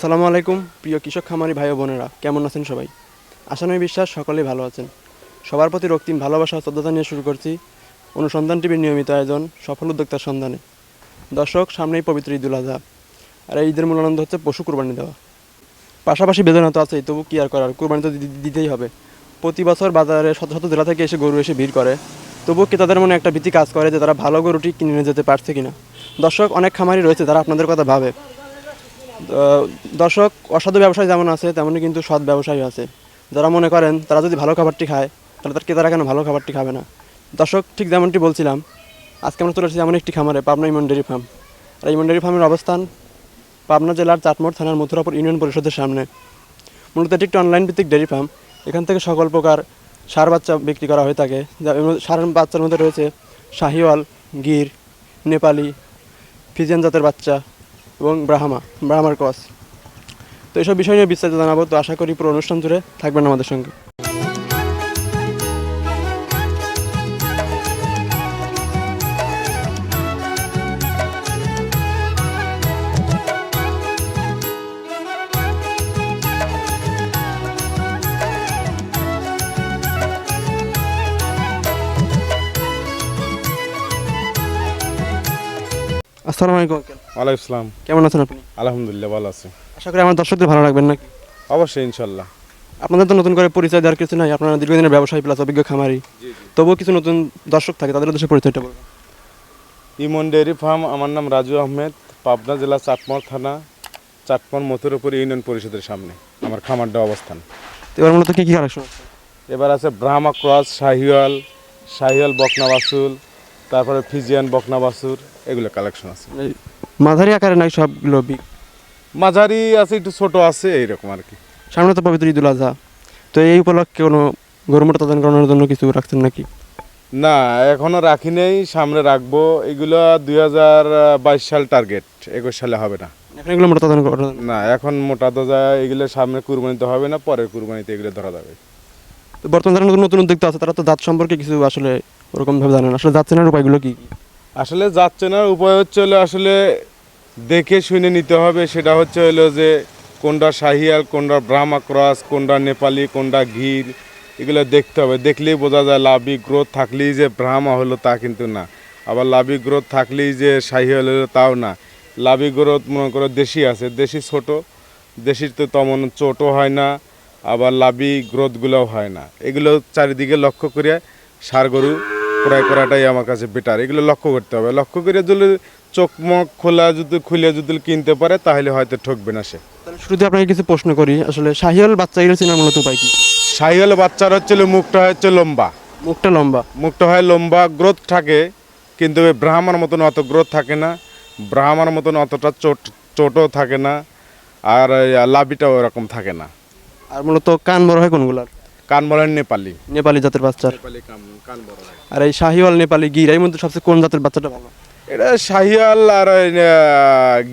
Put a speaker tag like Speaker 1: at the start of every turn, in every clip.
Speaker 1: আসসালামু আলাইকুম, প্রিয় কৃষক খামারি ভাই বোনেরা। কেমন আছেন সবাই? আশানয় বিশ্বাস, সকলেই ভালো আছেন। সবার প্রতি রক্তিম ভালোবাসা শ্রদ্ধা নিয়ে শুরু করছি অনুসন্ধান টিভির নিয়মিত আয়োজন, সফল উদ্যোক্তার সন্ধানে। দর্শক, সামনেই পবিত্র ঈদুল আজহা। আর এই ঈদের মূল আনন্দ হচ্ছে পশু কুরবানি দেওয়া। পাশাপাশি বেদনা তো আছেই, তবু কি আর করার, কুরবানি তো দিতেই হবে। প্রতি বছর বাজারে শত শত জেলা থেকে এসে গরু এসে ভিড় করে। তবুও তাদের মনে একটা ভীতি কাজ করে যে তারা ভালো গরুটি কিনে যেতে পারছে কিনা। দর্শক, অনেক খামারি রয়েছে যারা আপনাদের কথা ভাবে। দর্শক, অসাধু ব্যবসায়ী যেমন আছে তেমনই কিন্তু সৎ ব্যবসায়ী আছে। যারা মনে করেন, তারা যদি ভালো খাবারটি খায়, তাহলে তার ক্রেতারা কেন ভালো খাবারটি খাবে না? দর্শক, ঠিক যেমনটি বলছিলাম, আজকে আমরা চলে এসেছি এমন একটি খামারে, পাবনা ইমন ডেয়ারি ফার্ম। আর ইমন ডেয়ারি ফার্মের অবস্থান পাবনা জেলার চাটমোড় থানার মথুরাপুর ইউনিয়ন পরিষদের সামনে। মূলত এটি একটি অনলাইন ভিত্তিক ডেয়ারি ফার্ম। এখান থেকে সকল প্রকার সার বাচ্চা বিক্রি করা হয়ে থাকে। সার বাচ্চার মধ্যে রয়েছে শাহিওয়াল, গির, নেপালি, ফিজিয়ান জাতের বাচ্চা এবং ব্রাহ্মা, ব্রাহ্মার কস। তো এসব বিষয় নিয়ে বিস্তারিত জানাব। তো আশা করি পুরো অনুষ্ঠান জুড়ে থাকবেন আমাদের সঙ্গে। আসসালামু আলাইকুম।
Speaker 2: ওয়ালাইকুম আসসালাম
Speaker 1: কেমন আছেন আপনি?
Speaker 2: আলহামদুলিল্লাহ ভালো আছে।
Speaker 1: আশা করি আমার দর্শকদের ভালো লাগবেন নাকি?
Speaker 2: অবশ্যই ইনশাল্লাহ
Speaker 1: আপনাদের তো নতুন করে পরিচয় দেওয়ার কিছু নাই আপনারা দীর্ঘদিনের ব্যবসায়ী প্লাস অভিজ্ঞ খামারি। তবুও কিছু নতুন দর্শক থাকে তাদের উদ্দেশ্যে পরিচয়টা বলবেন।
Speaker 2: ইমন ডেয়ারি ফার্ম আমার নাম রাজু আহমেদ পাবনা জেলা চাটমোড় থানা চাটমোড় মথুরপুর ইউনিয়ন পরিষদের সামনে আমার খামারটা অবস্থান।
Speaker 1: এবার মূলত কী কী কালেকশন
Speaker 2: এবার আছে ব্রাহ্মা ক্রস শাহিওয়াল শাহিওয়াল বকনা বাসুল তারপরে ফিজিয়ান বকনা বাসুর এগুলো কালেকশন আছে।
Speaker 1: মাঝারি আকারে নাই সবগুলো
Speaker 2: মাঝারি আছে একটু ছোট আছে এইরকম আর কি।
Speaker 1: সামনে তো পবিত্র ঈদুল আজহা। তো এই উপলক্ষে কোনো গরু মোটা করানোর জন্য কিছু রাখছেন নাকি?
Speaker 2: না এখনও রাখি নেই সামনে রাখব। এগুলো দুই হাজার বাইশ সাল টার্গেট একুশ সালে হবে না।
Speaker 1: এখন এগুলো মোটা তাদান করানো
Speaker 2: না এখন মোটা দজা এগুলো সামনে কুরবানিতে হবে না পরের কুরবানিতে এগুলো ধরা যাবে।
Speaker 1: তো বর্তমানে যারা নতুন নতুন উদ্যোক্তা আছে তারা তো জাত সম্পর্কে কিছু আসলে ওরকমভাবে জানেন আসলে জাত চেনার উপায়গুলো কি কি?
Speaker 2: আসলে যাচ্ছে না, উপায় হচ্ছে হলো আসলে দেখে শুনে নিতে হবে। সেটা হচ্ছে হলো যে কোনটা শাহিয়াল, কোনটা ব্রাহ্মা ক্রস, কোনটা নেপালি, কোনটা ঘির, এগুলো দেখতে হবে। দেখলেই বোঝা যায় লাভি গ্রোথ থাকলেই যে ব্রাহ্মা হলো তা কিন্তু না। আবার লাভি গ্রোথ থাকলেই যে শাহিয়াল হলো তাও না। লাভি গ্রোথ মনে করো দেশি আছে, দেশি ছোট, দেশির তো তেমন চোটও হয় না, আবার লাভি গ্রোথগুলোও হয় না। এগুলো চারিদিকে লক্ষ্য করে সার গরু ক্রয় করাটাই আমার কাছে বেটার এগুলো লক্ষ্য করতে হবে। লক্ষ্য করে যদি চোখ মুখ খোলা যদি খুলে যদি কিনতে পারে তাহলে হয়তো ঠকবে না সে।
Speaker 1: শুরুতে আপনাকে কিছু প্রশ্ন করি। আসলে শাহিয়াল বাচ্চা এগুলো চেনার মূলত উপায় কি?
Speaker 2: সাইহল বাচ্চার হচ্ছে মুখটা হচ্ছে লম্বা।
Speaker 1: মুখটা লম্বা।
Speaker 2: মুখটা হয় লম্বা গ্রোথ থাকে কিন্তু ব্রাহ্মার মতন অত গ্রোথ থাকে না। ব্রাহ্মার মতন অতটা চোট চোটও থাকে না। আর লাভিটাও এরকম থাকে না।
Speaker 1: আর মূলত কান বড় হয় কোনগুলার?
Speaker 2: কান বলেন নেপালি।
Speaker 1: নেপালি জাতের
Speaker 2: নেপালি কান
Speaker 1: আর এই শাহিওয়াল নেপালি গির এর মধ্যে সবচেয়ে কোন জাতের বাচ্চাটা ভালো?
Speaker 2: এটা শাহিয়াল আর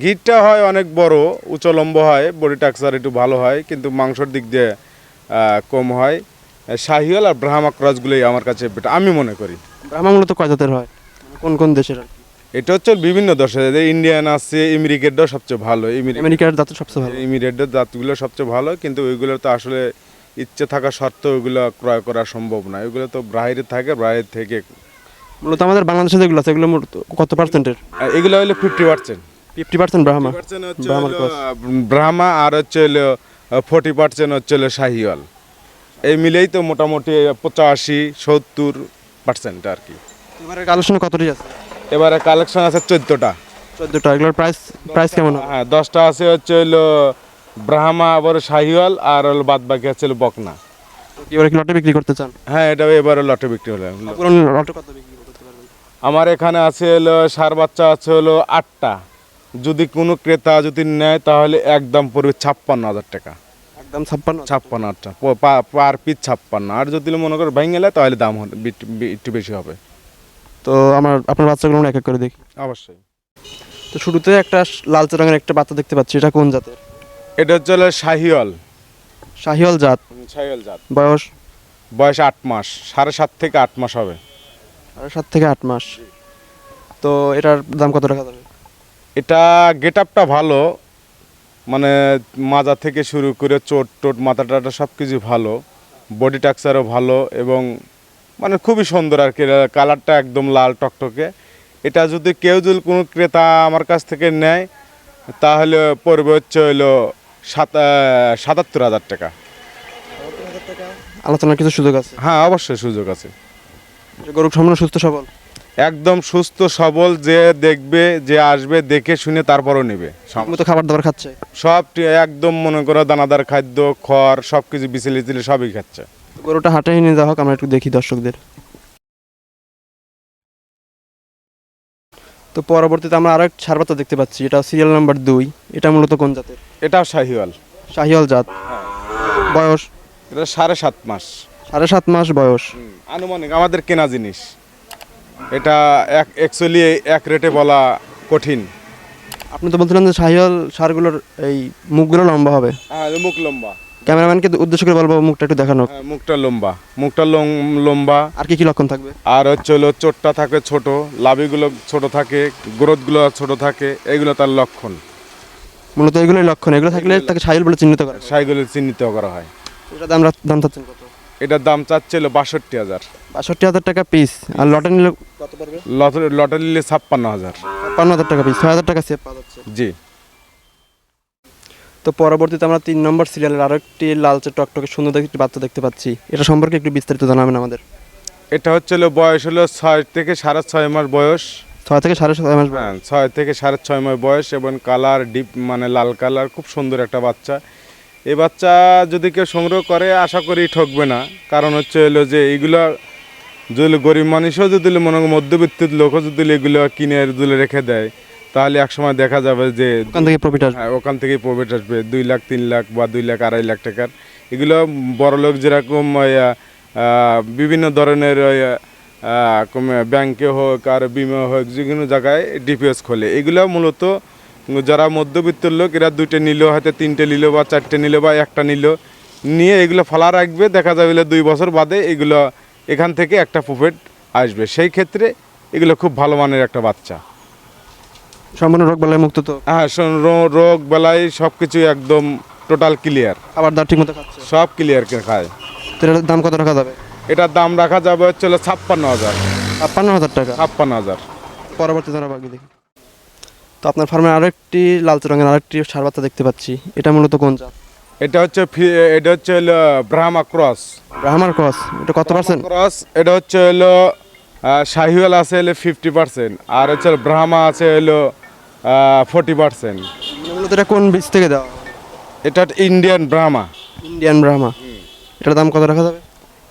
Speaker 2: গিটটা হয় অনেক বড় উঁচু লম্ব হয় বডি টাক্সার একটু ভালো হয় কিন্তু মাংসর দিক দিয়ে কম হয়। শাহিয়াল আর ব্রাহ্মা ক্রসগুলোই আমার কাছে আমি মনে করি।
Speaker 1: ব্রাহ্মা মূলত কয় জাতের হয়? মানে কোন কোন দেশের
Speaker 2: এটা হচ্ছে বিভিন্ন দেশে ইন্ডিয়ান আছে ইমিরিকেটটাও সবচেয়ে ভালো
Speaker 1: আমেরিকার জাতের সবচেয়ে ভালো।
Speaker 2: ইমিরেটের জাতগুলো সবচেয়ে ভালো কিন্তু ওইগুলো তো আসলে ইচ্ছে থাকা সত্ত্বেও ওইগুলো ক্রয় করা সম্ভব না। ওইগুলো তো বাইরে থাকে বাইরে থেকে
Speaker 1: মূলত আমাদের বাংলাদেশে যেগুলো আছে এগুলো কত পার্সেন্টের
Speaker 2: এগুলো হলো fifty percent
Speaker 1: fifty percent Brahma.
Speaker 2: Brahma আর হচ্ছে হলো ফোর্টি পার্সেন্ট হচ্ছে হলো শাহিওয়াল। এই মিলেই তো মোটামুটি পঁচাশি সত্তর পার্সেন্ট আর কি।
Speaker 1: এবারে কালেকশন কতটি আছে?
Speaker 2: এবারে কালেকশন আছে চোদ্দোটা।
Speaker 1: চোদ্দোটা। এগুলোর প্রাইস প্রাইস কেমন
Speaker 2: হ্যাঁ দশটা আছে হচ্ছে হলো ব্রাহ্মা আবার শাহিওয়াল আর হলো বাদ বাকি হলো বকনা।
Speaker 1: এবারে কি লটে বিক্রি করতে চান?
Speaker 2: হ্যাঁ এটা এবারে লটে বিক্রি হলো।
Speaker 1: লটে কত বিক্রি করতে পারবেন?
Speaker 2: আমার এখানে আছে হলো সার বাচ্চা আছে হলো আটটা। যদি কোনো ক্রেতা যদি নেয় তাহলে একদম পড়বে ছাপ্পান্ন হাজার টাকা।
Speaker 1: একদম ছাপ্পান্ন
Speaker 2: ছাপ্পান্ন হাজার পার পিস ছাপ্পান্ন। আর যদি মনে করো ভেঙে গেলে তাহলে দাম একটু বেশি হবে।
Speaker 1: তো আমার আপনার বাচ্চাগুলো এক এক করে দেখি।
Speaker 2: অবশ্যই।
Speaker 1: তো শুরুতে একটা লালচে রঙের একটা বাচ্চা দেখতে পাচ্ছি। এটা কোন জাতের?
Speaker 2: এটা হচ্ছে হলো শাহিওয়াল।
Speaker 1: শাহিওয়াল জাত।
Speaker 2: শাহিওয়াল জাত।
Speaker 1: বয়স?
Speaker 2: বয়স আট মাস সাড়ে সাত থেকে আট মাস হবে।
Speaker 1: সাড়ে সাত থেকে আট মাস। তো এটার দাম কত টাকা যাবে
Speaker 2: এটা গেট আপটা ভালো মানে মাজা থেকে শুরু করে চোট টোট মাথা টাটা সব কিছু ভালো বডি টাক্সারও ভালো এবং মানে খুবই সুন্দর আর কি। কালারটা একদম লাল টকটকে। এটা যদি কেউ যদি কোনো ক্রেতা আমার কাছ থেকে নেয় তাহলে পড়বে হচ্ছে হইল সাত সাতাত্তর হাজার টাকা।
Speaker 1: আলোচনার কিছু সুযোগ আছে?
Speaker 2: হ্যাঁ অবশ্যই সুযোগ আছে।
Speaker 1: গরু সম্পূর্ণ সুস্থ সবল?
Speaker 2: একদম সুস্থ সবল যে দেখবে যে আসবে দেখে শুনে তারপরও নেবে।
Speaker 1: মতো খাবার দাবার খাচ্ছে?
Speaker 2: সব একদম মনে করো দানাদার খাদ্য খড় সব কিছু বিচেলি টিচেলি সবই খাচ্ছে।
Speaker 1: গরুটা হাটে নিয়ে যাওয়া হোক আমরা একটু দেখি দর্শকদের। তো পরবর্তীতে আমরা আরেক সার বাচ্চা দেখতে পাচ্ছি এটা সিরিয়াল নাম্বার দুই। এটা মূলত কোন জাতের?
Speaker 2: এটাও শাহিওয়াল।
Speaker 1: শাহিয়াল জাত। বয়স?
Speaker 2: এটা সাড়ে সাত মাস।
Speaker 1: সাড়ে সাত মাস বয়স।
Speaker 2: আনুমানিক আমাদের কেনা জিনিস। এটা এক অ্যাকচুয়ালি এক রেটে বলা কঠিন।
Speaker 1: আপনি তো বলছিলেন যে শাহিওয়াল সারগুলোর এই মুখগুলো লম্বা হবে।
Speaker 2: হ্যাঁ মুখ লম্বা।
Speaker 1: ক্যামেরাম্যানকে উদ্দেশ্য করে বলব মুখটা একটু দেখানো।
Speaker 2: হ্যাঁ, মুখটা লম্বা। মুখটা লম্বা।
Speaker 1: আর কি কি লক্ষণ থাকবে?
Speaker 2: আর হচ্ছে হলো চোটটা থাকে ছোট লাভিগুলো ছোট থাকে গ্রোথগুলো ছোট থাকে এগুলো তার লক্ষণ।
Speaker 1: মূলত এগুলোই লক্ষণ। এগুলো থাকলে তাকে শাহিয়াল বলে চিহ্নিত করা।
Speaker 2: সাইগুলো চিহ্নিত করা হয়।
Speaker 1: এটা দাম দাম চাচ্ছেন কত?
Speaker 2: এটার দাম চাচ্ছিল বাষট্টি হাজার।
Speaker 1: বাষট্টি হাজার টাকা পিস আর লটে নিলে কত পড়বে
Speaker 2: লটারি নিলে ছাপ্পান্ন হাজার।
Speaker 1: ছাপ্পান্ন হাজার টাকা পিস ছয় হাজার টাকা সেভ পাওয়া যাচ্ছে।
Speaker 2: জি।
Speaker 1: তো পরবর্তীতে আমরা তিন নম্বর সিরিয়ালের আরও একটি লালচে টকটকে সুন্দর একটি বাচ্চা দেখতে পাচ্ছি। এটা সম্পর্কে একটু বিস্তারিত জানাবেন আমাদের।
Speaker 2: এটা হচ্ছে হলো বয়স হলো ছয় থেকে সাড়ে ছয় মাস বয়স।
Speaker 1: ছয় থেকে সাড়ে ছয় মাস
Speaker 2: হ্যাঁ ছয় থেকে সাড়ে ছয় মাস বয়স এবং কালার ডিপ মানে লাল কালার খুব সুন্দর একটা বাচ্চা। এই বাচ্চা যদি কেউ সংগ্রহ করে আশা করি ঠকবে না। কারণ হচ্ছে হলো যে এইগুলো যদি গরিব মানুষও যদি মনে মধ্যবিত্ত লোকও যদি এগুলো কিনে যদি রেখে দেয় তাহলে একসময় দেখা যাবে যে
Speaker 1: ওখান থেকে প্রফিট আসবে।
Speaker 2: হ্যাঁ ওখান থেকেই প্রফিট আসবে। দুই লাখ তিন লাখ বা দুই লাখ আড়াই লাখ টাকার। এগুলো বড় লোক যেরকম বিভিন্ন ধরনের ব্যাংকে হোক আর বিমা হোক যে কোনো জায়গায় ডিপিএস খোলে। এগুলো মূলত যারা মধ্যবিত্ত লোক এরা দুইটা নিল হয়তো তিনটে নিল বা চারটে নিল বা একটা নিল নিয়ে এগুলো ফালা রাখবে। দেখা যাবে দুই বছর বাদে এগুলো এখান থেকে একটা প্রফিট আসবে। সেই ক্ষেত্রে এগুলো খুব ভালো মানের একটা বাচ্চা।
Speaker 1: সম্পূর্ণ রোগ বেলায় মুক্ত তো?
Speaker 2: হ্যাঁ রোগ বেলায় সব কিছু একদম টোটাল ক্লিয়ার
Speaker 1: খাবার দাবার ঠিক মতো খাচ্ছে?
Speaker 2: সব ক্লিয়ার খায়।
Speaker 1: তো এটার দাম কত রাখা যাবে?
Speaker 2: এটার দাম রাখা যাবে হচ্ছে হলো ছাপ্পান্ন হাজার।
Speaker 1: ছাপ্পান্ন হাজার টাকা?
Speaker 2: ছাপ্পান্ন হাজার।
Speaker 1: পরবর্তীতে আমরা বাকি দেখি। তো আপনার ফার্মে আরেকটি লালচে রঙের আরেকটি সার বাচ্চা দেখতে পাচ্ছি। এটা মূলত কোন জাত?
Speaker 2: এটা হচ্ছে ফি- এটা হচ্ছে হলো ব্রাহ্মা ক্রস।
Speaker 1: ব্রাহ্মার ক্রস? এটা কত পার্সেন্ট?
Speaker 2: ক্রস এটা হচ্ছে হলো আহ, শাহিওয়াল আছে হলো ফিফটি পার্সেন্ট আর হচ্ছে হলো ব্রাহ্মা আছে হলো ফোর্টি পার্সেন্ট
Speaker 1: মূলত এটা কোন বীজ থেকে দেওয়া
Speaker 2: এটা ইন্ডিয়ান ব্রাহ্মা
Speaker 1: ইন্ডিয়ান ব্রাহ্মা এটার দাম কত রাখা যাবে?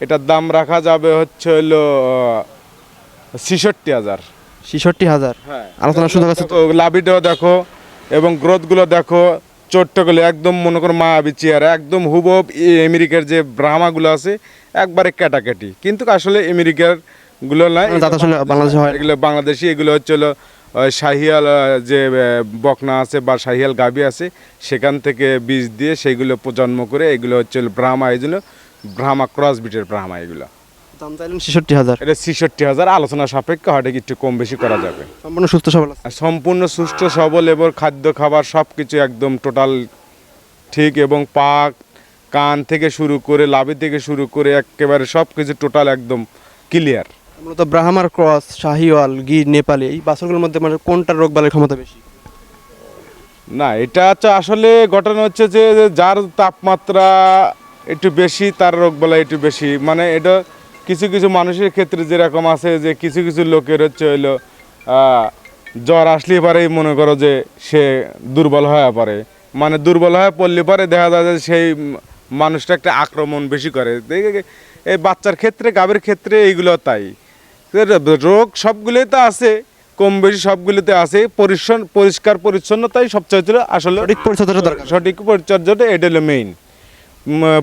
Speaker 2: এটার দাম রাখা যাবে হচ্ছে হলো ছিষট্টি হাজার।
Speaker 1: ছেষট্টি হাজার?
Speaker 2: হ্যাঁ।
Speaker 1: আলোচনার সুযোগ আছে
Speaker 2: লাভিটাও দেখো এবং গ্রোথগুলো দেখো চোট্টগুলো একদম মনে করো মায়াবী চেয়ারা একদম হুবব আমেরিকার যে ব্রাহ্মাগুলো আছে একবারে ক্যাটাকেটি। কিন্তু আসলে আমেরিকারগুলো নয়
Speaker 1: মানে বাংলাদেশে হয়।
Speaker 2: এগুলো বাংলাদেশি এগুলো হচ্ছে হলো শাহিয়াল যে বকনা আছে বা শাহিয়াল গাভি আছে সেখান থেকে বীজ দিয়ে সেইগুলো প্রজন্ম করে এগুলো হচ্ছে ব্রাহ্মা জন্য ব্রাহ্মা ক্রস বিটের ব্রাহ্মা এগুলো।
Speaker 1: দাম চাইলেন ছেষট্টি হাজার।
Speaker 2: এটা ছিষট্টি হাজার আলোচনা সাপেক্ষে হয়তো একটু কম বেশি করা যাবে।
Speaker 1: সম্পূর্ণ সুস্থ সবল
Speaker 2: সম্পূর্ণ সুস্থ সবল এবং খাদ্য খাবার সব কিছু একদম টোটাল ঠিক এবং পাক কান থেকে শুরু করে লাভি থেকে শুরু করে একেবারে সব কিছু টোটাল একদম ক্লিয়ার
Speaker 1: মূলত ব্রাহ্মার ক্রস, শাহিওয়াল, গির, নেপালি, এই বাছরগুলোর মধ্যে মানে কোনটার রোগ বালের ক্ষমতা বেশি?
Speaker 2: না, এটা হচ্ছে আসলে ঘটনা হচ্ছে যে যার তাপমাত্রা একটু বেশি, তার রোগবেলা একটু বেশি। মানে এটা কিছু কিছু মানুষের ক্ষেত্রে যেরকম আছে যে, কিছু কিছু লোকের হচ্ছে হইল জ্বর আসলে পারেই মনে করো যে, সে দুর্বল হয়ে পড়ে। মানে দুর্বল হয়ে পড়লে পরে দেখা যায় যে, সেই মানুষটা একটা আক্রমণ বেশি করে। এই বাচ্চার ক্ষেত্রে, গাভীর ক্ষেত্রে এইগুলো তাই। রোগ সবগুলোই তো আছে কম বেশি সবগুলোতে আছে পরিচ্ছন্ন পরিষ্কার পরিচ্ছন্নতাই সবচেয়ে আসলে
Speaker 1: সঠিক পরিচর্যাটা দরকার।
Speaker 2: সঠিক পরিচর্যাটা এটা হলো মেইন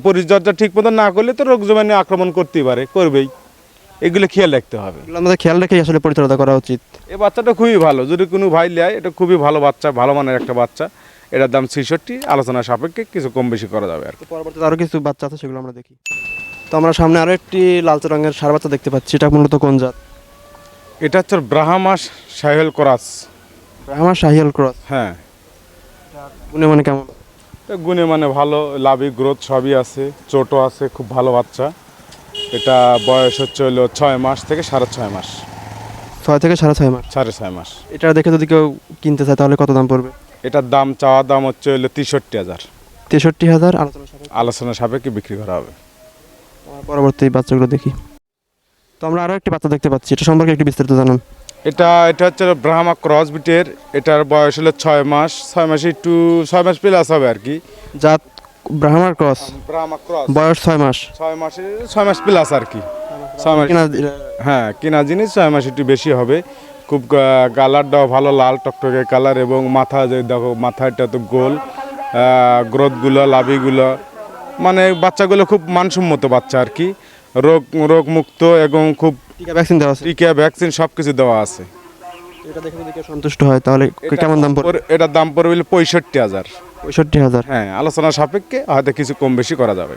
Speaker 2: পরিচর্যা ঠিক মতো না করলে তো রোগ জীবাণু আক্রমণ করতেই পারে করবেই। এগুলো খেয়াল রাখতে হবে।
Speaker 1: আমাদের খেয়াল রেখেই আসলে পরিচর্যা করা উচিত।
Speaker 2: এই বাচ্চাটা খুবই ভালো। যদি কোনো ভাই নেয় এটা খুবই ভালো বাচ্চা ভালো মানের একটা বাচ্চা। এটার দাম ছেষট্টি আলোচনা সাপেক্ষে কিছু কম বেশি করা যাবে আর।
Speaker 1: পরবর্তীতে আরও কিছু বাচ্চা আছে সেগুলো আমরা দেখি। তো আমরা সামনে আরও একটি লালচে রঙের সার বাচ্চা দেখতে পাচ্ছি। এটা মূলত কোন জাত?
Speaker 2: এটা হচ্ছে ব্রাহ্মাস সাহেল ক্রস।
Speaker 1: ব্রাহ্মা শাহিয়াল ক্রস?
Speaker 2: হ্যাঁ।
Speaker 1: গুণে মানে কেমন?
Speaker 2: এটা গুণে মানে ভালো লাভি গ্রোথ সবই আছে চোটও আছে খুব ভালো বাচ্চা। এটা বয়স হচ্ছে হলো ছয় মাস থেকে সাড়ে ছয় মাস।
Speaker 1: ছয় থেকে সাড়ে ছয় মাস?
Speaker 2: সাড়ে ছয় মাস।
Speaker 1: এটা দেখে যদি কেউ কিনতে চায় তাহলে কত দাম পড়বে?
Speaker 2: এটার দাম চাওয়া দাম হচ্ছে হলো তেষট্টি হাজার।
Speaker 1: তেষট্টি হাজার আলোচনা
Speaker 2: আলোচনা সাপেক্ষে বিক্রি করা হবে।
Speaker 1: আমরা পরবর্তী বাচ্চাগুলো দেখি। তো আমরা আরও একটি বাচ্চা দেখতে পাচ্ছি এটা সম্পর্কে একটু বিস্তারিত জানান।
Speaker 2: এটা এটা হচ্ছে ব্রাহ্মা ক্রস বিটের এটার বয়স হলো ছয় মাস ছয় মাসে একটু ছয় মাস প্লাস হবে আর কি।
Speaker 1: জাত ব্রাহ্মার ক্রস?
Speaker 2: ব্রাহ্মা ক্রস।
Speaker 1: বয়স ছয় মাস।
Speaker 2: ছয় মাসে ছয় মাস প্লাস আর কি। ছয় মাস হ্যাঁ কেনা জিনিস ছয় মাস একটু বেশি হবে। খুব কালারটাও ভালো লাল টকটকে কালার এবং মাথা যে দেখো মাথাটা তো গোল। গ্রোথগুলো লাভিগুলো। মানে বাচ্চাগুলো খুব মানসম্মত বাচ্চা আর কি। রোগ রোগ মুক্ত এবং খুব
Speaker 1: টিকা ভ্যাকসিন দেওয়া আছে?
Speaker 2: টিকা ভ্যাকসিন সব কিছু দেওয়া আছে।
Speaker 1: এটা দেখে যদি কেউ সন্তুষ্ট হয় তাহলে কেমন দাম পড়বে?
Speaker 2: এটার দাম পড়বে পঁয়ষট্টি হাজার।
Speaker 1: পঁয়ষট্টি হাজার।
Speaker 2: হ্যাঁ আলোচনা সাপেক্ষে হয়তো কিছু কম বেশি করা যাবে।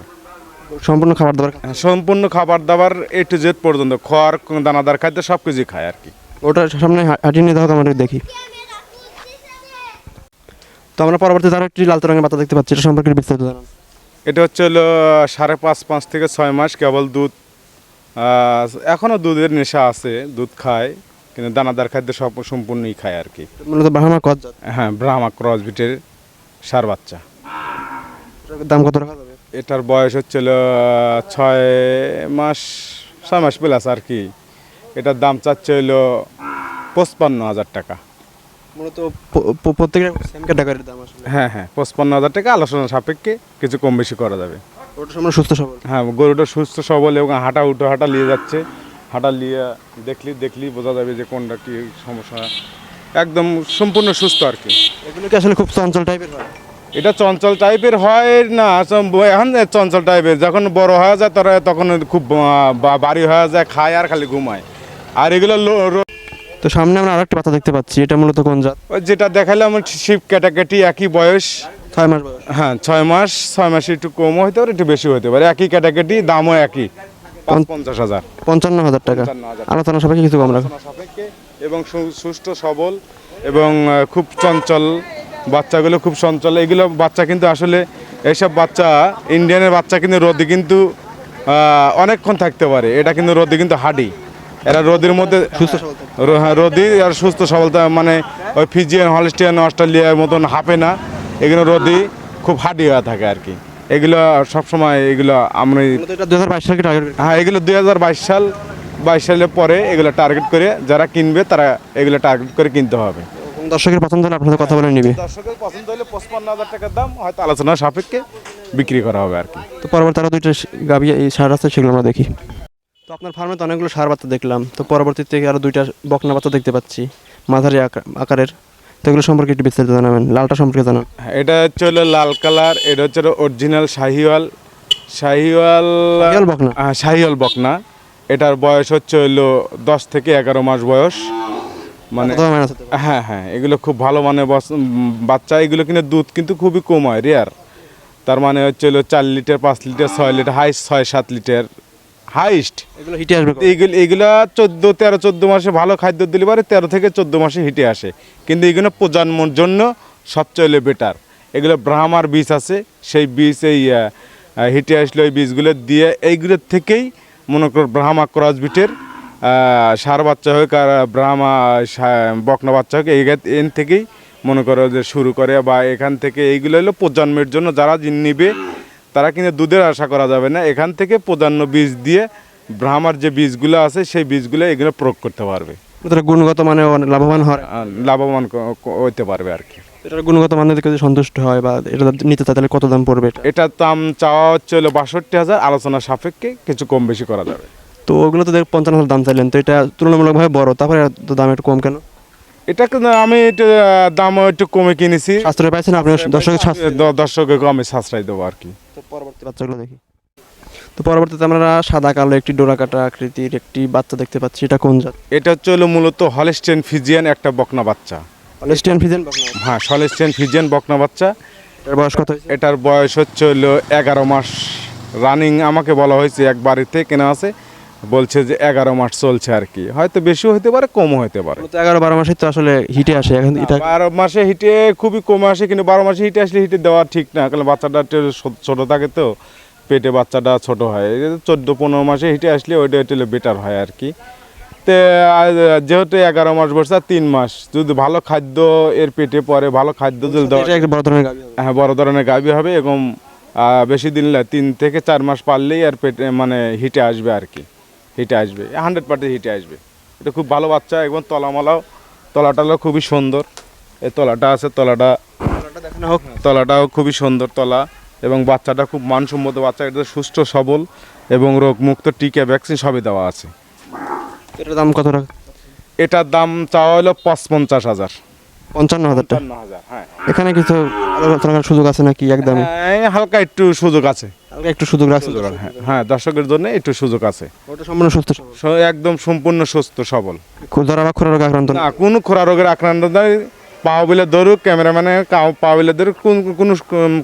Speaker 1: সম্পূর্ণ খাবার দাবার?
Speaker 2: হ্যাঁ, সম্পূর্ণ খাবার দাবার এ টু জেড পর্যন্ত খড় দানাদার খাদ্য সব কিছুই খায় আর কি।
Speaker 1: ওটা সামনে হাঁটিয়ে নিয়ে দেখো আমরা দেখি। তো আমরা পরবর্তীতে আরও একটি লাল রঙের বাচ্চা দেখতে পাচ্ছি এটা সম্পর্কে বিস্তারিত জানান
Speaker 2: এটা হচ্ছে হলো সাড়ে পাঁচ পাঁচ থেকে ছয় মাস কেবল দুধ এখনও দুধের নেশা আছে দুধ খায় কিন্তু দানাদার খাদ্য সব সম্পূর্ণই খায় আর কি।
Speaker 1: মূলত ব্রাহ্মা জাত?
Speaker 2: হ্যাঁ ব্রাহ্মা ক্রস বিটের সার বাচ্চা।
Speaker 1: দাম কত রাখা যাবে?
Speaker 2: এটার বয়স হচ্ছে হলো ছয় মাস ছয় মাস প্লাস আর কি। এটার দাম চাচ্ছে হলো পঁচপান্ন হাজার টাকা।
Speaker 1: মূলত প্রত্যেকের সেম ক্যাটাগরির দাম আসলে।
Speaker 2: হ্যাঁ হ্যাঁ পঁচপান্ন হাজার টাকা আলোচনা সাপেক্ষে কিছু কম বেশি করা যাবে।
Speaker 1: সুস্থ সবল?
Speaker 2: হ্যাঁ গরুটা সুস্থ সবল এবং হাঁটা উঠো হাঁটা নিয়ে যাচ্ছে। হাঁটা নিয়ে দেখলি দেখলি বোঝা যাবে যে কোনটা কি সমস্যা। একদম সম্পূর্ণ সুস্থ আর কি।
Speaker 1: এগুলো কি আসলে খুব চঞ্চল টাইপের হয়?
Speaker 2: এটা চঞ্চল টাইপের হয় না এখন চঞ্চল টাইপের যখন বড় হয়ে যায় তারা তখন খুব বাড়ি হয়ে যায় খায় আর খালি ঘুমায়। আর এগুলো
Speaker 1: তো সামনে আমরা আরেকটি বাচ্চা দেখতে পাচ্ছি এটা মূলত কোন জাত?
Speaker 2: ওই যেটা দেখালাম শিব ক্যাটাকেটি একই বয়স।
Speaker 1: ছয় মাস
Speaker 2: হ্যাঁ ছয় মাস ছয় মাসে একটু কম হতে পারে একটু বেশি হতে পারে। একই ক্যাটাকেটি দামও একই। পঞ্চাশ হাজার।
Speaker 1: পঞ্চান্ন হাজার টাকা। আলোচনা সাপেক্ষে কিছু কম রাখো।
Speaker 2: এবং সু- সুষ্ঠু সবল এবং খুব চঞ্চল বাচ্চাগুলো খুব চঞ্চল। এগুলো বাচ্চা কিন্তু আসলে এইসব বাচ্চা ইন্ডিয়ানের বাচ্চা কিন্তু রোদে কিন্তু অনেকক্ষণ থাকতে পারে। এটা কিন্তু রোদে কিন্তু হাডি। এরা রোদের মধ্যে
Speaker 1: সুস্থ সবল
Speaker 2: রোদি আর সুস্থ সবলতা মানে ওই ফিজিয়ান হলস্টিয়ান অস্ট্রেলিয়ার মতন হাঁপে না। এগুলো রোদি খুব হাডি হয়ে থাকে আর কি। এগুলো সবসময় এগুলো আমরা
Speaker 1: দু হাজার বাইশ সালকে টার্গেট
Speaker 2: হ্যাঁ এগুলো দুই হাজার বাইশ সাল বাইশ সালের পরে এগুলো টার্গেট করে যারা কিনবে তারা এগুলো টার্গেট করে কিনতে হবে।
Speaker 1: দর্শকের পছন্দ হলে আপনাদের কথা বলে নিবে।
Speaker 2: দর্শকের পছন্দ হলে পঁচপান্ন হাজার টাকার দাম হয়তো আলোচনা সাপেক্ষে বিক্রি করা হবে আর কি।
Speaker 1: তো পরবর্তী আরও দুইটা গাবি এই সার আছে সেগুলো আমরা দেখি। তো আপনার ফার্মে তো অনেকগুলো সার বাচ্চা দেখলাম। তো পরবর্তীতে আরও দুইটা বকনা বাচ্চা দেখতে পাচ্ছি মাঝারি আকা- আকারের। তো এগুলো সম্পর্কে একটু বিস্তারিত জানাবেন লালটা সম্পর্কে জানান।
Speaker 2: হ্যাঁ, এটা হচ্ছে হলো লাল কালার এটা হচ্ছে অরিজিনাল শাহিওয়াল। শাহিওয়াল
Speaker 1: বকনা?
Speaker 2: হ্যাঁ, শাহিওয়াল বকনা। এটার বয়স হচ্ছে হলো দশ থেকে এগারো মাস বয়স। মানে? হ্যাঁ হ্যাঁ এগুলো খুব ভালো মানে বাচ্চা এগুলো কিন্তু দুধ কিন্তু খুবই কম হয় রেয়ার তার মানে হচ্ছে হলো চার লিটার পাঁচ লিটার ছয় লিটার হাইস্ট ছয় সাত লিটার। হাইস্ট
Speaker 1: এগুলো হিটে আসবে?
Speaker 2: এইগুলো এগুলা চোদ্দ তেরো চোদ্দ মাসে ভালো খাদ্য দিলে পারে তেরো থেকে চোদ্দ মাসে হিটে আসে। কিন্তু এগুলো প্রজন্মর জন্য সবচেয়ে বেটার এগুলো ব্রাহ্মার বীজ আছে সেই বীজ এই হিটে আসলে ওই বীজগুলো দিয়ে এইগুলোর থেকেই মনে করো ব্রাহ্মা ক্রস বিটের সার বাচ্চা হোক আর ব্রাহ্মা বকনা বাচ্চা হোক এই এন থেকেই মনে করো যে শুরু করে বা এখান থেকে এইগুলো হলো প্রজন্মের জন্য যারা নিবে তারা কিন্তু দুধের আশা করা যাবে না। এখান থেকে প্রধান্য বীজ দিয়ে ব্রাহ্মার যে বীজগুলো আছে সেই বীজগুলো এগুলো প্রয়োগ করতে পারবে।
Speaker 1: গুণগত মানে লাভবান হয়।
Speaker 2: লাভবান হতে পারবে আর কি।
Speaker 1: এটার গুণগত মানে দেখে যদি সন্তুষ্ট হয় বা এটা নিতে তাহলে কত দাম পড়বে এটা?
Speaker 2: এটার দাম চাওয়া হচ্ছে হলো বাষট্টি হাজার আলোচনা সাপেক্ষে কিছু কম বেশি করা যাবে।
Speaker 1: তো ওগুলো তো দেখ পঞ্চান্ন হাজার দাম চাইলেন তো এটা তুলনামূলকভাবে বড় তারপরে দাম একটু কম কেন?
Speaker 2: এটা আমি দাম একটু কমে কিনেছি।
Speaker 1: সাশ্রয় পাইছেন আপনার দর্শকের সাশ্রয়?
Speaker 2: দ- দর্শককে আমি সাশ্রয় দেবো আর কি।
Speaker 1: তো পরবর্তী বাচ্চাগুলো দেখি। তো পরবর্তীতে আমরা সাদা কালো একটি ডোরা কাটা আকৃতির একটি বাচ্চা দেখতে পাচ্ছি এটা কোন জাত?
Speaker 2: এটা হচ্ছে হলো মূলত হলেস্টেন ফিজিয়ান একটা বকনা বাচ্চা।
Speaker 1: অলেস্টিয়ান ফিজেন বকনা
Speaker 2: হ্যাঁ হলেস্টেন ফিজিয়ান বকনা বাচ্চা।
Speaker 1: এর বয়স কত
Speaker 2: এটার বয়স হচ্ছে হলো এগারো মাস। রানিং আমাকে বলা হয়েছে এক বাড়িতে কেনা আছে। বলছে যে এগারো মাস চলছে আর কি। হয়তো বেশিও হতে পারে কমও হতে পারে।
Speaker 1: এগারো বারো মাসে তো আসলে হিটে আসে এখন
Speaker 2: বারো মাসে হিটে খুবই কমে আসে কিন্তু বারো মাসে হিটে আসলে হিটে দেওয়া ঠিক না কারণ বাচ্চাটা ছোট থাকে তো পেটে বাচ্চাটা ছোট হয়। চোদ্দ পনেরো মাসে হিটে আসলে ওইটা একটু বেটার হয় আর কি। তো যেহেতু এগারো মাস বসে আর তিন মাস যদি ভালো খাদ্য এর পেটে পড়ে ভালো খাদ্য যদি
Speaker 1: বড় ধরনের
Speaker 2: হ্যাঁ বড় ধরনের গাভী হবে এবং আহ, বেশি দিন তিন থেকে চার মাস পারলেই আর পেটে মানে হিটে আসবে আর কি। হিটে আসবে হান্ড্রেড পার্সেন্ট হিটে আসবে। এটা খুব ভালো বাচ্চা এবং তলামালাও তলাটাও খুবই সুন্দর। এই তলাটা আছে তলাটা
Speaker 1: দেখানো হোক
Speaker 2: তলাটাও খুবই সুন্দর তলা এবং বাচ্চাটা খুব মানসম্মত বাচ্চা এটা সুস্থ সবল এবং রোগমুক্ত টিকা ভ্যাকসিন সবই দেওয়া আছে।
Speaker 1: এটার দাম কত টাকা?
Speaker 2: এটার দাম চাওয়া হলো পঞ্চাশ হাজার।
Speaker 1: পঞ্চান্ন হাজার টাকা?
Speaker 2: হ্যাঁ।
Speaker 1: এখানে কিছু আলোচনার সুযোগ আছে নাকি
Speaker 2: একদম? হালকা একটু সুযোগ আছে।
Speaker 1: একটু সুযোগ রাখছে
Speaker 2: হ্যাঁ, হ্যাঁ দর্শকের জন্য একটু সুযোগ আছে।
Speaker 1: ওটা সম্পূর্ণ সুস্থ
Speaker 2: একদম সম্পূর্ণ সুস্থ সবল।
Speaker 1: ধরা খোরা রোগে আক্রান্ত? না
Speaker 2: কোনো খোরা রোগের আক্রান্ত নয় পা বলে ধরুক ক্যামেরাম্যানে পা বলে ধরুক কোন কোনো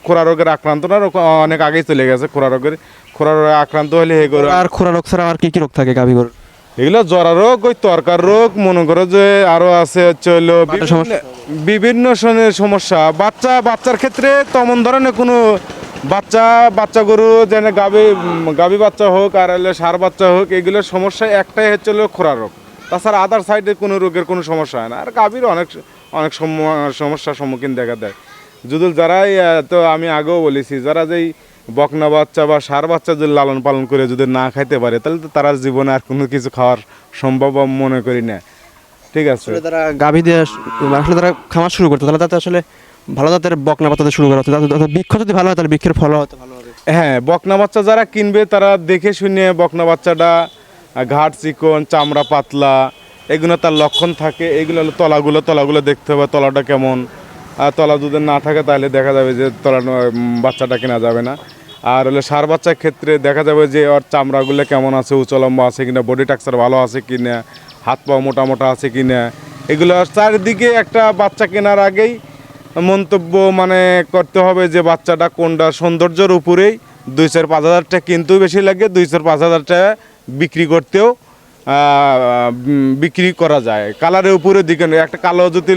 Speaker 2: খোরা রোগের আক্রান্ত না অনেক আগেই চলে গেছে খোরা রোগের খোরা রোগে আক্রান্ত হলে হে করে
Speaker 1: আর খোরা রোগ ছাড়া আর কি কি রোগ থাকে গাভী গরুর?
Speaker 2: এগুলো জরা রোগ ওই তরকার রোগ মনে করো যে আরও আছে হচ্ছে হলো বিভিন্ন-
Speaker 1: সমস্যা।
Speaker 2: বাচ্চা বাচ্চার ক্ষেত্রে তেমন ধরনের কোনো বাচ্চা বাচ্চা গরু, যেন গাভী গাভী বাচ্চা হোক, আর হলো সার বাচ্চা হোক, এগুলোর সমস্যা একটাই হচ্ছে হলো খোরা রোগ। তাছাড়া আদার সাইডে কোনো রোগের কোনো সমস্যা হয় না। আর গাভীর অনেক অনেক সম- সমস্যার সম্মুখীন দেখা দেয়। যদি যারাই তো আমি আগেও বলেছি, যারা যেই বকনা বাচ্চা বা সার বাচ্চা যদি লালন পালন করে যদি না খাইতে পারে, তাহলে তো তারা জীবনে আর কোনো কিছু খাওয়ার সম্ভব মনে করি না। ঠিক আছে?
Speaker 1: তারা গাভী দিয়ে, আসলে তারা খামার শুরু করতে, তাহলে তাতে আসলে ভালো জাতের বকনা পাতাতে শুরু করা তাতে বৃক্ষ যদি ভালো হয়, তাহলে বৃক্ষের ফল হতে ভালো হবে।
Speaker 2: হ্যাঁ বকনা বাচ্চা যারা কিনবে, তারা দেখে শুনে বকনা বাচ্চাটা, ঘাট চিকন, চামড়া পাতলা, এগুলো তার লক্ষণ থাকে। এগুলো হলো তলাগুলো তলাগুলো দেখতে হবে, তলাটা কেমন। আর তলা যদি না থাকে, তাহলে দেখা যাবে যে তলা বাচ্চাটা কেনা যাবে না। আর হলো সার বাচ্চার ক্ষেত্রে দেখা যাবে যে ওর চামড়াগুলো কেমন আছে উচলম্বা আছে কিনা বডি টাক্সার ভালো আছে কিনা হাত পা মোটা মোটা আছে কিনা। এগুলো চারিদিকে একটা বাচ্চা কেনার আগেই মন্তব্য মানে করতে হবে যে বাচ্চাটা কোনটা সৌন্দর্যের উপরেই দুই চার পাঁচ হাজার কিন্তু বেশি লাগে, দুই চার পাঁচ হাজার টাকা বিক্রি করতেও বিক্রি করা যায় কালারের উপরে দিকে। একটা কালো যদি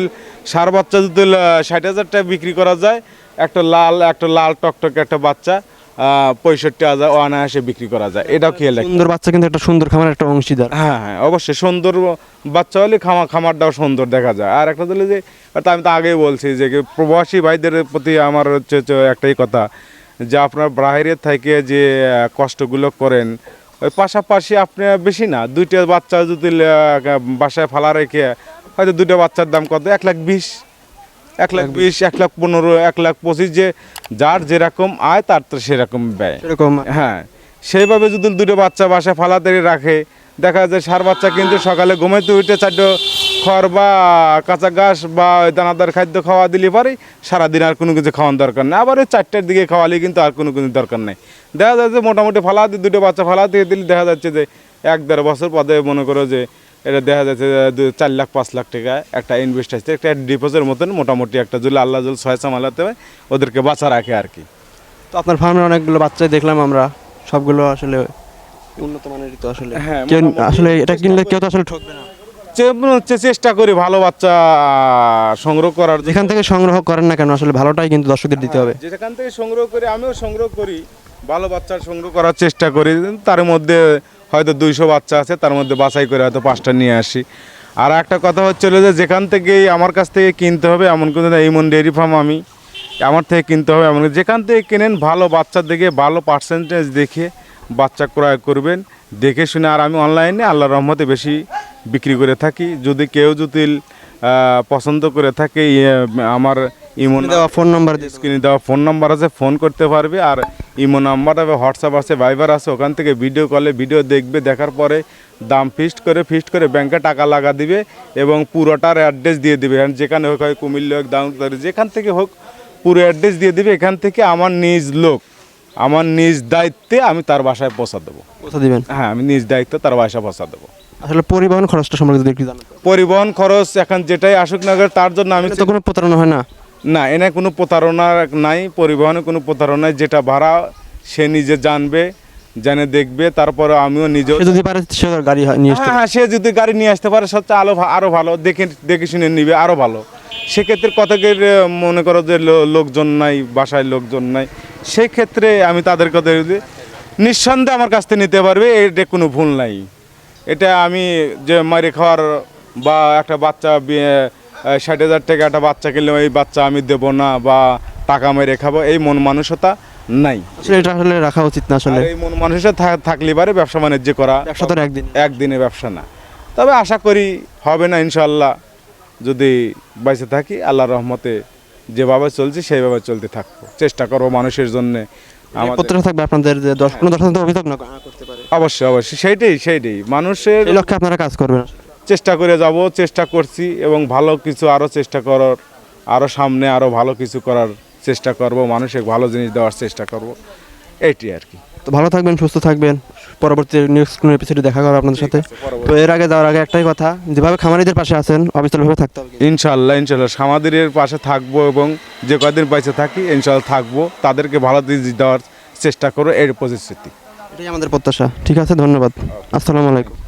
Speaker 2: সার বাচ্চা যদি ষাট হাজার টাকা বিক্রি করা যায়, একটা লাল একটা লাল টকটকে একটা বাচ্চা পঁয়ষট্টি হাজার অনায়াসে বিক্রি করা যায়। এটাও খেয়াল হবে।
Speaker 1: সুন্দর বাচ্চা কিন্তু একটা সুন্দর খামার একটা অংশীদার।
Speaker 2: হ্যাঁ হ্যাঁ অবশ্যই সুন্দর বাচ্চা হলে খামা খামারটাও সুন্দর দেখা যায়। আর একটা হলো যে আমি তো আগেই বলছি যে প্রবাসী ভাইদের প্রতি আমার হচ্ছে একটাই কথা যে আপনার বাইরে থেকে যে কষ্টগুলো করেন ওই পাশাপাশি আপনি বেশি না দুইটা বাচ্চা যদি বাসায় ফালা রেখে হয়তো দুইটা বাচ্চার দাম কত? এক লাখ বিশ। এক লাখ বিশ এক লাখ পনেরো এক লাখ পঁচিশ যে যার যেরকম আয় তার তো সেরকম ব্যয়।
Speaker 1: এরকম
Speaker 2: হ্যাঁ সেইভাবে যদি দুটো বাচ্চা বাসায় ফালাতে রাখে দেখা যায় সার বাচ্চা কিন্তু সকালে ঘুমাইতে উঠে চারটে খড় বা কাঁচা ঘাস বা ওই দানাদার খাদ্য খাওয়া দিলে পরে সারাদিন আর কোনো কিছু খাওয়ার দরকার নেই। আবার ওই চারটার দিকে খাওয়ালে কিন্তু আর কোনো কিছু দরকার নেই। দেখা যাচ্ছে মোটামুটি ফালা দিয়ে দুটো বাচ্চা ফালা দিয়ে দিলে দেখা যাচ্ছে যে এক দেড় বছর পদে মনে করো যে এটা দেখা যাচ্ছে চার লাখ পাঁচ লাখ টাকা একটা ইনভেস্ট আসছে একটা ডিপোজিটের মতন মোটামুটি একটা যদি আল্লাহ জল ছয় সামালাতে হয় ওদেরকে বাঁচা রাখে আর কি।
Speaker 1: তো আপনার ফার্মের অনেকগুলো বাচ্চাই দেখলাম আমরা সবগুলো আসলে উন্নত মানের তো আসলে।
Speaker 2: হ্যাঁ,
Speaker 1: আসলে এটা কিনলে কেউ তো আসলে ঠকবে না।
Speaker 2: চেষ্টা করি ভালো বাচ্চা সংগ্রহ করার
Speaker 1: যেখান থেকে সংগ্রহ করেন না কেন আসলে ভালোটাই কিন্তু দর্শকদের দিতে হবে।
Speaker 2: যেখান থেকে সংগ্রহ করি আমিও সংগ্রহ করি ভালো বাচ্চা সংগ্রহ করার চেষ্টা করি তার মধ্যে হয়তো দুইশো বাচ্চা আছে তার মধ্যে বাছাই করে হয়তো পাঁচটা নিয়ে আসি। আর একটা কথা হচ্ছিল যে যেখান থেকেই আমার কাছ থেকে কিনতে হবে এমন কোনো ইমন ডেয়ারি ফার্ম আমি আমার থেকে কিনতে হবে এমন যেখান থেকে কেনেন ভালো বাচ্চা দেখে ভালো পার্সেন্টেজ দেখে বাচ্চা ক্রয় করবেন দেখে শুনে। আর আমি অনলাইনে আল্লাহ রহমতে বেশি বিক্রি করে থাকি। যদি কেউ যদি পছন্দ করে থাকে ইয়ে, আমার ইমন
Speaker 1: দেওয়া ফোন নাম্বার।
Speaker 2: স্ক্রিনে দেওয়া ফোন নাম্বার আছে ফোন করতে পারবে। আর ইমো নাম্বার হবে হোয়াটসঅ্যাপ আছে ভাইবার আছে ওখান থেকে ভিডিও কলে ভিডিও দেখবে দেখার পরে দাম ফিক্সড করে ফিক্সড করে ব্যাংকে টাকা লাগা দিবে এবং পুরোটার অ্যাড্রেস দিয়ে দিবে। যেখানে হোক হয় কুমিল্লা হোক দাম যেখান থেকে হোক পুরো অ্যাড্রেস দিয়ে দিবে এখান থেকে আমার নিজ লোক আমার নিজ দায়িত্বে আমি তার বাসায় পৌঁছা দেবো।
Speaker 1: পৌঁছে দিবেন?
Speaker 2: হ্যাঁ আমি নিজ দায়িত্বে তার বাসায় পৌঁছা দেবো।
Speaker 1: আসলে পরিবহন খরচটা সম্পর্কে যদি একটু জানাতে
Speaker 2: পরিবহন খরচ এখন যেটাই আসুক না তার জন্য আমি
Speaker 1: তো কোনো প্রতারণা হয় না।
Speaker 2: না এনে কোনো প্রতারণা নাই পরিবহনে কোনো প্রতারণা নাই যেটা ভাড়া সে নিজে জানবে জেনে দেখবে তারপরে আমিও নিজেও
Speaker 1: সে যদি পারে সে গাড়ি নিয়ে আসতে
Speaker 2: হ্যাঁ হ্যাঁ সে যদি গাড়ি নিয়ে আসতে পারে সবচেয়ে আলো ভা- আরও ভালো দেখে দেখে শুনে নিবে আরও ভালো। সেক্ষেত্রে কতকের মনে করো যে লোকজন নাই বাসায় লোকজন নাই সেক্ষেত্রে আমি তাদের কথা নিঃসন্দেহে আমার কাছ থেকে নিতে পারবে এটা কোনো ভুল নাই। এটা আমি যে মারে খাওয়ার বা একটা বাচ্চা ষাট হাজার টাকা একটা বাচ্চা কিনলে এই বাচ্চা আমি দেবো না বা টাকা মেরে খাব এই মন মানসতা নাই।
Speaker 1: আসলে এটা আসলে রাখা উচিত না আসলে।
Speaker 2: এই মন মানুষের থাকলে পারে ব্যবসা বাণিজ্য করা।
Speaker 1: ব্যবসা তো একদিন।
Speaker 2: একদিনে ব্যবসা না। তবে আশা করি হবে না ইনশাল্লাহ যদি বাইসে থাকি আল্লাহর রহমতে যেভাবে চলছে সেইভাবে চলতে থাকব। চেষ্টা করব মানুষের জন্য। আমাদের
Speaker 1: থাকবে আপনাদের যে দশ কোনো দর্শন অভিযোগ না করতে পারে।
Speaker 2: অবশ্যই অবশ্যই। সেইটাই সেইটাই। মানুষের
Speaker 1: লক্ষ্যে আপনারা কাজ করবেন।
Speaker 2: চেষ্টা করে যাব চেষ্টা করছি এবং ভালো কিছু আরও চেষ্টা করার আরও সামনে আরও ভালো কিছু করার চেষ্টা করব মানুষের ভালো জিনিস দেওয়ার চেষ্টা করব। এইটি আর কি।
Speaker 1: তো ভালো থাকবেন সুস্থ থাকবেন। পরবর্তী নেক্সট কোনো এপিসোডে দেখা করব আপনাদের সাথে। তো এর আগে যাওয়ার আগে একটাই কথা যেভাবে খামারিদের পাশে আছেন অবিচলভাবে থাকতে হবে।
Speaker 2: ইনশাল্লাহ ইনশাল্লাহ সামাদের পাশে থাকব এবং যে কদিন পাইছে থাকি ইনশাল্লাহ থাকব। তাদেরকে ভালো জিনিস দেওয়ার চেষ্টা করো এর প্রতিশ্রুতি।
Speaker 1: এটাই আমাদের প্রত্যাশা। ঠিক আছে ধন্যবাদ। আসসালামু আলাইকুম।